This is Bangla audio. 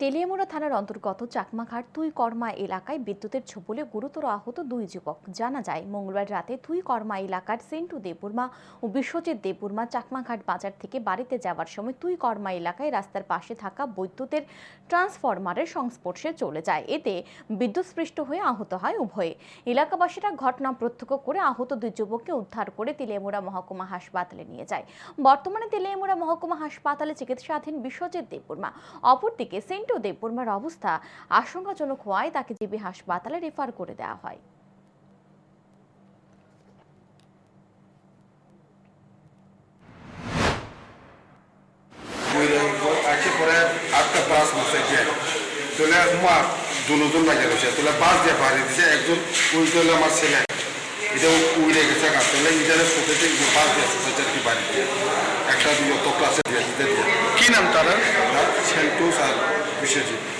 তেলিয়ামুড়া থানার অন্তর্গত চাকমাঘাট তুই কর্মা এলাকায় বিদ্যুতের ছোপলে গুরুতর আহত দুই যুবক। জানা যায়, মঙ্গলবার রাতে তুই কর্মা এলাকার সেন্টু দেববর্মা ও বিশ্বজিৎ দেববর্মা চাকমাঘাট বাজার থেকে বাড়িতে যাওয়ার সময় তুই কর্মা এলাকায় রাস্তার পাশে থাকা বৈদ্যুতের ট্রান্সফরমারের সংস্পর্শে চলে যায়। এতে বিদ্যুৎস্পৃষ্ট হয়ে আহত হয় উভয়ে। এলাকাবাসীরা ঘটনা প্রত্যক্ষ করে আহত দুই যুবককে উদ্ধার করে তেলিয়ামুড়া মহকুমা হাসপাতালে নিয়ে যায়। বর্তমানে তেলিয়ামুড়া মহকুমা হাসপাতালে চিকিৎসাধীন বিশ্বজিৎ দেববর্মা, অপরদিকে সেন্টু দেববর্মার অবস্থা আশঙ্কাজনক হওয়ায় তাকে জিবি হাসপাতালে রেফার করে দেওয়া হয়। তোলে মা দুজন গেছে তোলে বাস দিয়ে পাড়ি দিছে একজন উই তোলে আমার ছেলে। এটা উইলে গেছে গা। তোলে ইটারে শুকেছে বাস দিয়ে শুকেছে কি বাড়ি দিয়ে। একটা দিয়ে তো ক্লাসে দিয়ে দিতে দিয়ে। কি নাম তারা? সেন্টুস আর বিশ্বজিৎ